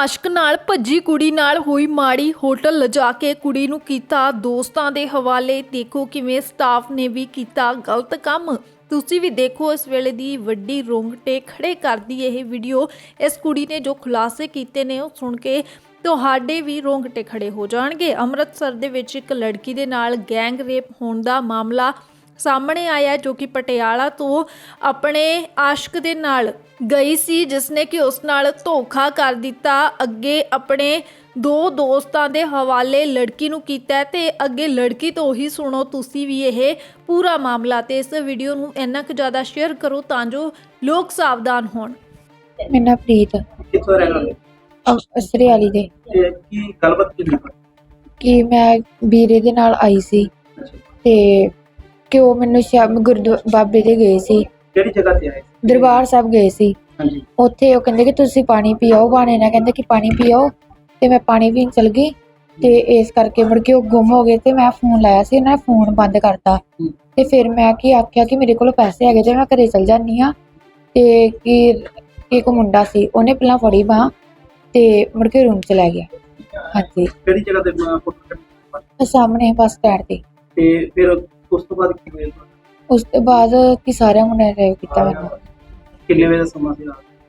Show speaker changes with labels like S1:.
S1: ਆਸ਼ਕ ਨਾਲ ਭੱਜੀ ਕੁੜੀ ਨਾਲ ਹੋਈ ਮਾੜੀ ਹੋਟਲ ਲਿਜਾ ਕੇ ਕੁੜੀ ਨੂੰ ਕੀਤਾ ਦੋਸਤਾਂ ਦੇ ਹਵਾਲੇ। ਦੇਖੋ ਕਿਵੇਂ ਸਟਾਫ ਨੇ ਵੀ ਕੀਤਾ ਗਲਤ ਕੰਮ। ਤੁਸੀਂ ਵੀ ਦੇਖੋ ਇਸ ਵੇਲੇ ਦੀ ਵੱਡੀ ਰੋਂਗਟੇ ਖੜੇ ਕਰਦੀ ਇਹ ਵੀਡੀਓ ਇਸ ਕੁੜੀ ਨੇ ਜੋ ਖੁਲਾਸੇ ਕੀਤੇ ਨੇ ਉਹ ਸੁਣ ਕੇ ਤੁਹਾਡੇ ਵੀ ਰੋਂਗਟੇ ਖੜੇ ਹੋ ਜਾਣਗੇ। ਅੰਮ੍ਰਿਤਸਰ ਦੇ ਵਿੱਚ ਇੱਕ ਲੜਕੀ ਦੇ ਨਾਲ ਗੈਂਗ ਰੇਪ ਹੋਣ ਦਾ ਮਾਮਲਾ ਸਾਹਮਣੇ ਆਇਆ ਜੋ ਕਿ ਪਟਿਆਲਾ ਤੋਂ ਆਪਣੇ ਆਸ਼ਕ ਦੇ ਨਾਲ ਗਈ ਸੀ ਜਿਸ ਨੇ ਕਿ ਉਸ ਨਾਲ ਧੋਖਾ ਕਰ ਦਿੱਤਾ। ਅੱਗੇ ਆਪਣੇ ਦੋ ਦੋਸਤਾਂ ਦੇ ਹਵਾਲੇ ਲੜਕੀ ਨੂੰ ਕੀਤਾ ਤੇ ਅੱਗੇ ਲੜਕੀ ਤੋਂ ਹੀ ਸੁਣੋ ਤੁਸੀਂ ਵੀ ਇਹ ਪੂਰਾ ਮਾਮਲਾ ਤੇ ਇਸ ਵੀਡੀਓ ਨੂੰ ਇੰਨਾ ਕੁ ਜ਼ਿਆਦਾ ਸ਼ੇਅਰ ਕਰੋ ਤਾਂ ਜੋ ਲੋਕ ਸਾਵਧਾਨ ਹੋਣ।
S2: ਮੇਰਾ ਪ੍ਰੀਤ
S3: ਕਿੱਥੋਂ ਰਹਿਣ ਵਾਲੇ?
S2: ਅਸਰੇ ਵਾਲੀ ਦੇ।
S3: ਤੇ ਕੀ ਗੱਲਬਾਤ ਕੀ ਹੋਈ?
S2: ਕਿ ਮੈਂ ਵੀਰੇ ਦੇ ਨਾਲ ਆਈ ਸੀ ਤੇ ਕਿ ਉਹ ਮੈਨੂੰ ਸ਼ਾਮ ਗੁਰਦੁਆ ਬਾਬੇ ਦੇ ਗਏ ਸੀ।
S3: ਕਿਹੜੀ ਜਗ੍ਹਾ ਤੇ ਆਏ
S2: ਦਰਬਾਰ ਸਾਹਿਬ ਗਏ ਸੀ।
S3: ਹਾਂਜੀ।
S2: ਉੱਥੇ ਉਹ ਕਹਿੰਦੇ ਕਿ ਤੁਸੀਂ ਪਾਣੀ ਪੀਓ ਬਾਣੇ ਨਾਲ ਕਹਿੰਦੇ ਕਿ ਪਾਣੀ ਪੀਓ ਤੇ ਮੈਂ ਪਾਣੀ ਪੀਣ ਚਲ ਗਈ ਤੇ ਇਸ ਕਰਕੇ ਮੁੜ ਕੇ ਉਹ ਗੁੰਮ ਹੋ ਗਏ ਤੇ ਮੈਂ ਫੋਨ ਲਾਇਆ ਸੀ ਉਹਨਾਂ ਨੇ ਫੋਨ ਬੰਦ ਕਰਤਾ। ਤੇ ਫਿਰ ਮੈਂ ਕੀ ਆਖਿਆ ਕਿ ਮੇਰੇ ਕੋਲ ਪੈਸੇ ਹੈਗੇ ਤੇ ਮੈਂ ਘਰੇ ਚਲ ਜਾਂਦੀ ਆ ਤੇ ਕਿ ਇੱਕ ਮੁੰਡਾ ਸੀ ਉਹਨੇ ਪਹਿਲਾਂ ਫੜੀ ਬਾਂਹ ਤੇ ਮੁੜ ਕੇ ਰੂਮ ਚ ਲੈ ਗਿਆ। ਹਾਂਜੀ।
S3: ਕਿਹੜੀ ਜਗ੍ਹਾ ਤੇ
S2: ਸਾਹਮਣੇ ਬੱਸ ਸਟੈਂਡ ਤੇ।
S3: ਤੇ ਫਿਰ ਉਸ ਤੋਂ ਬਾਅਦ ਕੀ ਹੋਇਆ?
S2: ਉਸ ਤੋਂ ਬਾਅਦ ਕਿ ਸਾਰਿਆਂ ਮੁੰਡਿਆਂ ਨੇ ਰੇਪ ਕੀਤਾ ਮੈਨੂੰ।
S3: ਕਿੰਨੇ ਵਜੇ ਦਾ ਸਮਾਂ ਸੀ ਰਾਤ?